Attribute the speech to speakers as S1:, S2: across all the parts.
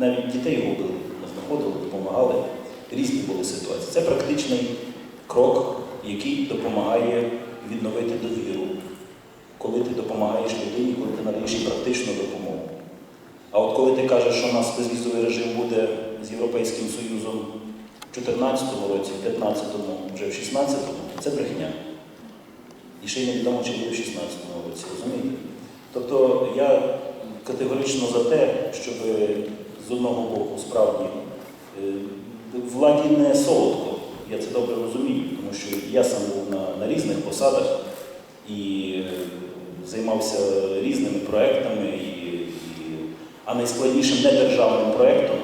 S1: навіть дітей губили, ми знаходили, допомагали. Різні були ситуації. Це практичний крок, який допомагає відновити довіру, коли ти допомагаєш людині, коли ти надаєш їй практичну допомогу. А от коли ти кажеш, що у нас безвізовий режим буде з Європейським Союзом в 2014 році, в 2015-му, вже в 2016-му, то це брехня. І ще й невідомо, чи буде в 2016 році, розумієте? Тобто я категорично за те, щоб з одного боку справді е, владі не солодко, я це добре розумію, тому що я сам був на, на різних посадах і е, займався різними проектами. І, і, а найскладнішим недержавним проектом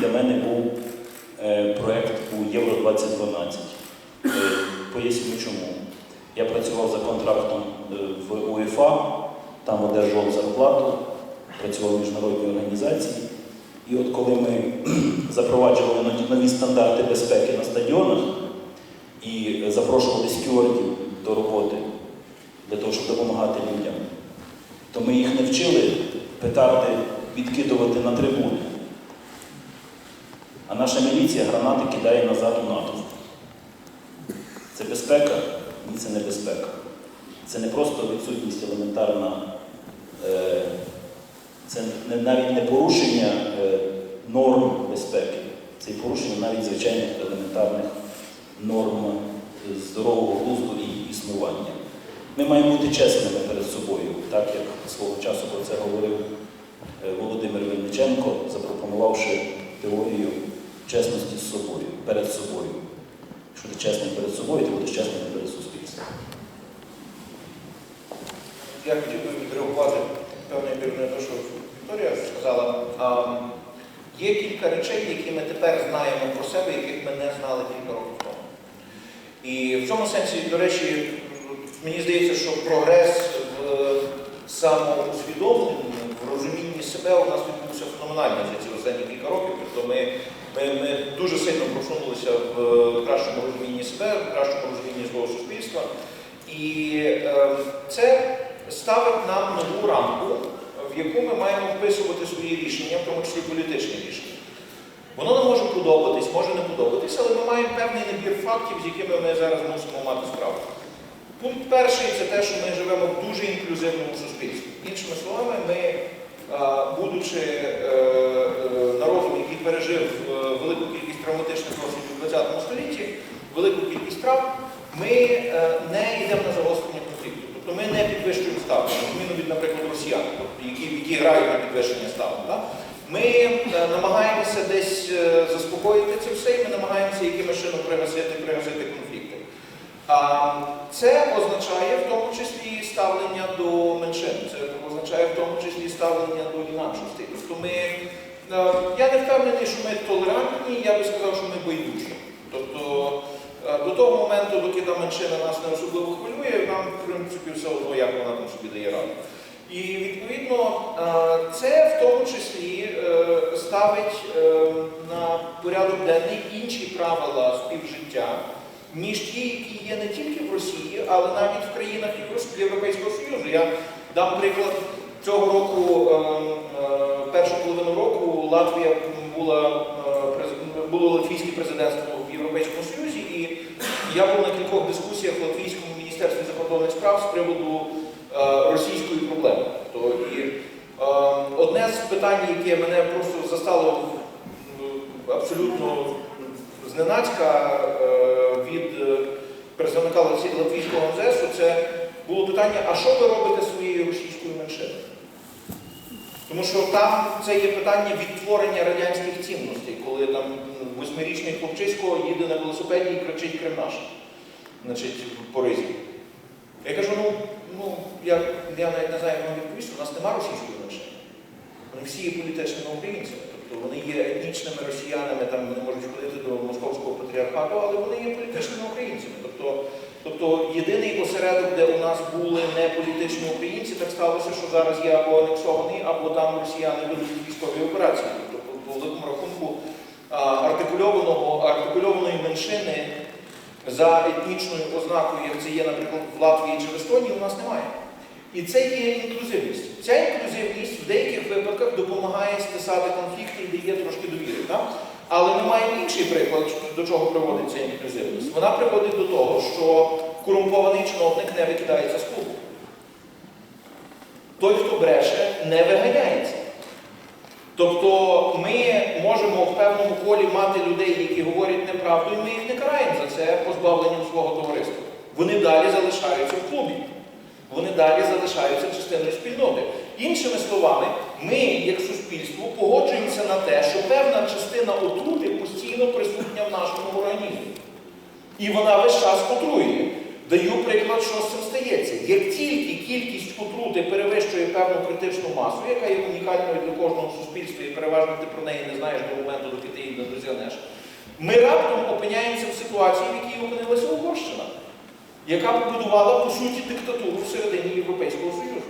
S1: для мене був е, проект у Євро 2012. Е, Поясню чому. Я працював за контрактом в УЄФА, там одержував зарплату, працював в міжнародній організації. І от коли ми запроваджували нові- стандарти безпеки на стадіонах і запрошували стюардів до роботи для того, щоб допомагати людям, то ми їх не вчили петарди відкидувати на трибуни. А наша міліція гранати кидає назад у натовп. Це безпека? Ні, це не безпека. Це не просто відсутність елементарна, е, це навіть не порушення е, норм безпеки, це порушення навіть звичайних елементарних норм е, здорового глузду і існування. Ми маємо бути чесними перед собою, так як свого часу про це говорив е, Володимир Винниченко, запропонувавши теорію чесності з собою, перед собою. Якщо ти чесний перед собою, ти будеш чесним перед суспільством.
S2: Я хотів би відреагувати мірою на те, що Вікторія сказала. А, є кілька речей, які ми тепер знаємо про себе, яких ми не знали кілька років тому. І в цьому сенсі, до речі, мені здається, що прогрес в самоусвідомленні, в розумінні себе у нас відбувся феноменально за ці останні кілька років. Тобто ми, ми, ми дуже сильно просунулися в кращому розумінні себе, в кращому розумінні свого суспільства. І е, це ставить нам нову рамку, в яку ми маємо вписувати свої рішення, в тому числі політичні рішення. Воно нам може подобатись, може не подобатись, але ми маємо певний набір фактів, з якими ми зараз мусимо мати справу. Пункт перший це те, що ми живемо в дуже інклюзивному суспільстві. Іншими словами, ми, будучи е, е, народом, який пережив е, велику кількість травматичних досвідів у ХХ столітті, велику кількість травм, ми е, не йдемо на загострення конфлікту. Тобто ми не підвищуємо ставки, на зміну від, наприклад, росіян, тобто, які, які грають на підвищення ставок. Да? Ми е, намагаємося десь е, заспокоїти це все, і ми намагаємося якимось чином пригасити, пригасити конфлікти. А це означає в тому числі ставлення до меншин, це означає в тому числі ставлення до інакшостей. Тобто ми, е, я не впевнений, що ми толерантні, я би сказав, що ми байдужі. Тобто е, до того моменту, доки та меншина нас не особливо хвилює, нам, в принципі, все одно, як вона там собі дає раду. І відповідно е, це в тому числі ставить на порядок денний інші правила співжиття, ніж ті, які є не тільки в Росії, але навіть в країнах Європейського Союзу. Я дам приклад цього року, е, е, першу половину року Латвія була е, було латвійське президентство в Європейському Союзі, і я був на кількох дискусіях в Латвійському міністерстві закордонних справ з приводу е, російської проблеми. То, і, е, одне з питань, яке мене просто застало абсолютно зненацька від е, представника латвійського МЗСу, це було питання, а що ви робите своєю російською меншиною? Тому що там це є питання відтворення радянських цінностей, коли там восьмирічний хлопчисько їде на велосипеді і кричить Крим наш, значить, по ризі. Я кажу, ну, ну я, я навіть не знаю, як вам відповісти, у нас нема російської меншини. Вони всі є політичними українцями. Тобто вони є етнічними росіянами, там не можуть ходити до московського патріархату, але вони є політичними українцями. Тобто, тобто єдиний осередок, де у нас були не політичні українці, так сталося, що зараз є або анексований, або там росіяни ведуть військові операції. Тобто, по великому рахунку артикульованого, артикульованої меншини за етнічною ознакою, як це є, наприклад, в Латвії чи в Естонії, у нас немає. І це є інклюзивність. Ця інклюзивність в деяких випадках допомагає стисати конфлікти і дає трошки довіри. Так? Але ми маємо інший приклад, до чого приводить ця інклюзивність. Вона приводить до того, що корумпований чиновник не викидається з клубу. Той, хто бреше, не виганяється. Тобто ми можемо в певному колі мати людей, які говорять неправду, і ми їх не караємо за це позбавленням свого товариства. Вони далі залишаються в клубі. Вони далі залишаються частиною спільноти. Іншими словами, ми, як суспільство, погоджуємося на те, що певна частина отрути постійно присутня в нашому організмі. І вона весь час отруює. Даю приклад, що з цим стається. Як тільки кількість отрути перевищує певну критичну масу, яка є унікальною для кожного суспільства, і переважно ти про неї не знаєш до моменту, доки ти її не дозянеш, ми раптом опиняємося в ситуації, в якій опинилася Угорщина, яка побудувала, по суті, диктатуру всередині Європейського Союзу.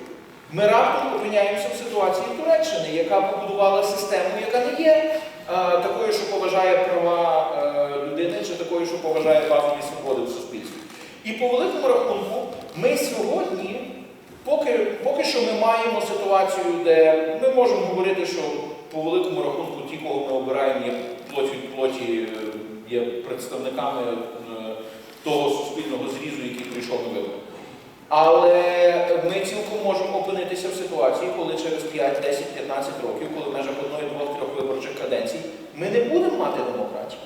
S2: Ми раптом опиняємося в ситуації Туреччини, яка побудувала систему, яка не є е, такою, що поважає права е, людини, чи такою, що поважає базові свободи в суспільстві. І по великому рахунку, ми сьогодні, поки, поки що ми маємо ситуацію, де ми можемо говорити, що по великому рахунку ті, кого ми обираємо, є плоть плоті, е, є представниками того суспільного зрізу, який прийшов на вибори. Але ми цілком можемо опинитися в ситуації, коли через 5, 10, 15 років, коли в межах одної, двох, трьох виборчих каденцій, ми не будемо мати демократії.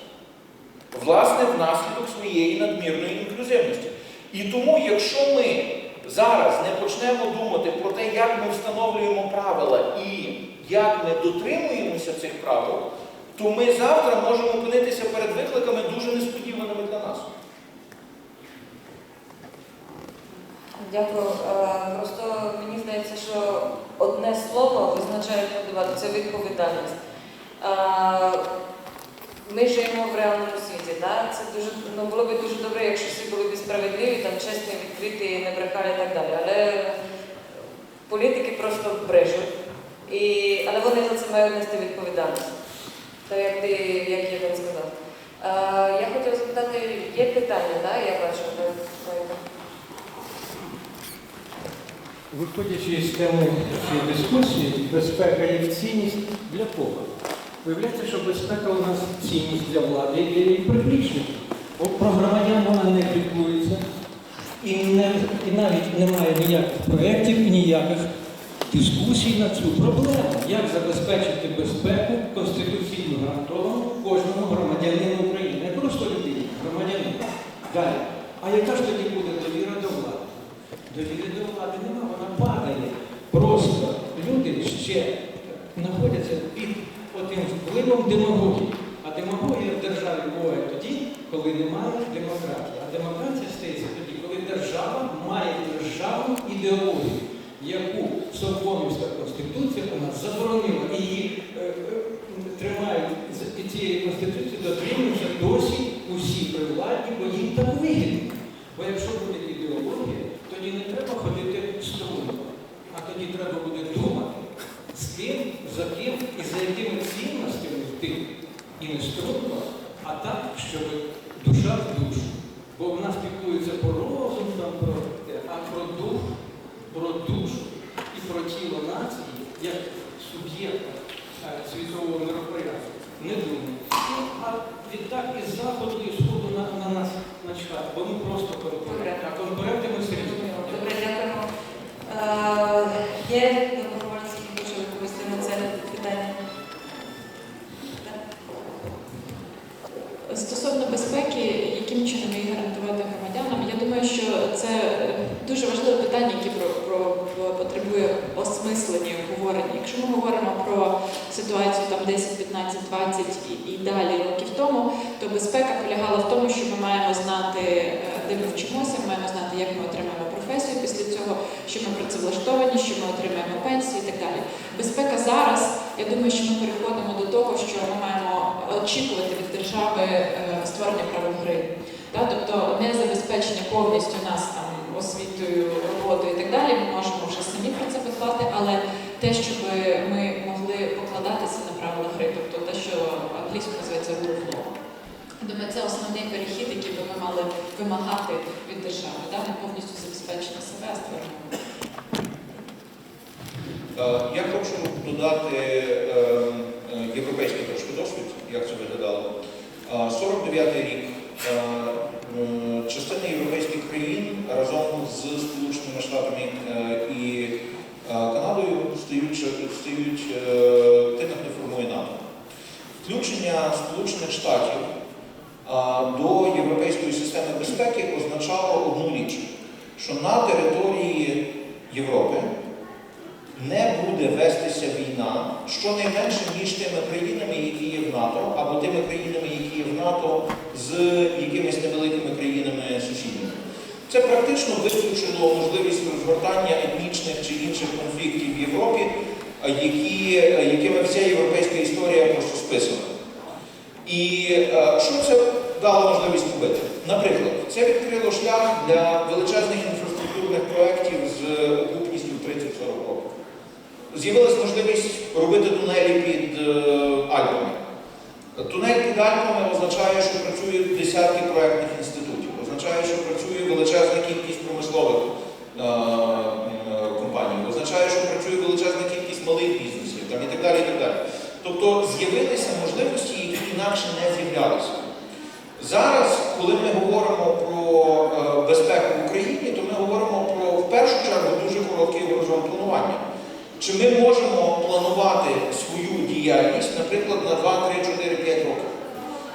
S2: Власне, внаслідок своєї надмірної інклюзивності. І тому, якщо ми зараз не почнемо думати про те, як ми встановлюємо правила і як ми дотримуємося цих правил, то ми завтра можемо опинитися перед викликами дуже несподіваними для нас.
S3: Дякую. Е, Просто мені здається, що одне слово визначає подавати це відповідальність. Е, Ми живемо в реальному світі. Да? Це дуже ну, було б дуже добре, якщо всі були б справедливі, там чесні, відкриті, не брехали і так далі. Але політики просто брешуть. І, але вони за це мають нести відповідальність. Так як ти, як я вам сказав. Е, я хотіла запитати, є питання, да? я бачу.
S4: Виходячи з теми цієї дискусії, безпека як цінність для кого? Виявляється, що безпека у нас цінність для влади і для її приплічників. Про громадян вона не піклується і, не, і навіть немає ніяких проєктів ніяких дискусій на цю проблему. Як забезпечити безпеку конституційно гарантовану кожному громадянину України, не просто людині, громадянину. Далі. А яка ж тоді буде? Довіри до влади нема, вона падає. Просто люди ще знаходяться під отим впливом демагогії. А демагогія в державі буває тоді, коли немає демократії. А демократія стається тоді, коли держава має державну ідеологію, яку Сокомівська конституція у заборонила і її е, е, тримають під цієї конституції, дотримуються досі усі при владі, бо їм так вигідно. Бо якщо буде ідеологія, тоді не треба ходити струнко, а тоді треба буде думати, з ким, за ким і за якими цінностями йти. І не струнко, а так, щоб душа в душу. Бо в нас піклується про розум, там, про, те, а про дух, про душу і про тіло нації, як суб'єкта е, світового мероприятия. Не думаю. Ну, А відтак із заходу і сходу на, на нас начхати, бо ми просто конкуренти. А конкуренти ми серйозні.
S3: Добре, дякуємо. Е, Є добровольці, які хочуть відповісти на це питання?
S5: Стосовно безпеки, яким чином її гарантувати громадянам, я думаю, що це дуже важливе питання, яке про, про, потребує осмислення, обговорення. Якщо ми говоримо про ситуацію там 10, 15, 20 і, і далі років тому, то безпека полягала в тому, що ми маємо знати, е, де ми вчимося, ми маємо знати, як ми отримаємо професію після цього, що ми працевлаштовані, що ми отримаємо пенсію і так далі. Безпека зараз, я думаю, що ми переходимо до того, що ми маємо очікувати від держави е, створення правил гри. Тобто не забезпечення повністю нас там освітою, роботою і так далі. Ми можемо вже самі про це подбати, але те, щоб ми могли покладатися на правила гри, тобто те, що англійською називається rule of law. Думаю, це основний перехід, який би ми мали вимагати від держави. Да? Не повністю забезпечити себе, а створення.
S2: Е, Я хочу додати е, е, європейський трошки досвід, як це виглядало. Е, 49-й рік е, частина європейських країн разом з Сполученими Штатами е, і е, Канадою стають, стають е, тими, хто формує НАТО. Включення Сполучених Штатів до європейської системи безпеки означало одну річ, що на території Європи не буде вестися війна щонайменше між тими країнами, які є в НАТО, або тими країнами, які є в НАТО, з якимись невеликими країнами сусідніми. Це практично виключило можливість розгортання етнічних чи інших конфліктів в Європі, які, якими вся європейська історія просто списана. І е, що це дало можливість робити? Наприклад, це відкрило шлях для величезних інфраструктурних проєктів з окупністю 30-40 років. З'явилась можливість робити тунелі під е, Альпами. Тунель під Альпами означає, що працюють десятки проєктних інститутів, означає, що працює величезна кількість промислових е, компаній, означає, що працює величезна кількість малих бізнесів там, і так далі. І так далі. Тобто з'явилися можливості, які інакше не з'являлися. Зараз, коли ми говоримо про е, безпеку в Україні, то ми говоримо про в першу чергу дуже короткий горизонт планування. Чи ми можемо планувати свою діяльність, наприклад, на 2, 3, 4, 5 років?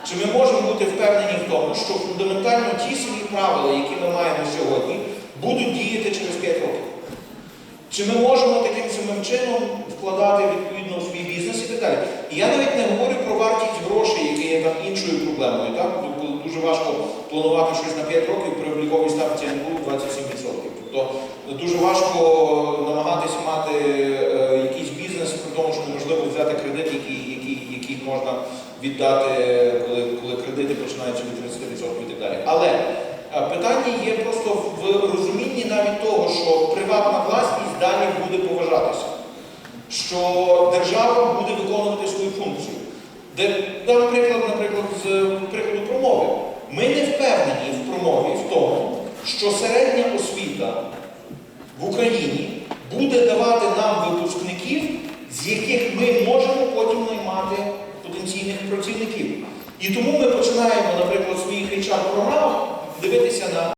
S2: Чи ми можемо бути впевнені в тому, що фундаментально ті самі правила, які ми маємо сьогодні, будуть діяти через 5 років? Чи ми можемо таким самим чином вкладати відповідно в свій бізнес і так далі? І я навіть не говорю про вартість грошей, які є там іншою проблемою. Так? Дуже важко планувати щось на 5 років при обліковій ставці НБУ 27%. Тобто дуже важко намагатися мати е, якийсь бізнес, при тому, що неможливо взяти кредит, який, який, який можна віддати, коли, коли кредити починаються від 30% і так далі. Але Питання є просто в розумінні навіть того, що приватна власність далі буде поважатися, що держава буде виконувати свою функцію. Де, дам приклад, наприклад, з прикладу промови. Ми не впевнені в промові в тому, що середня освіта в Україні буде давати нам випускників, з яких ми можемо потім наймати потенційних працівників. І тому ми починаємо, наприклад, в своїх HR-програмах дивитися на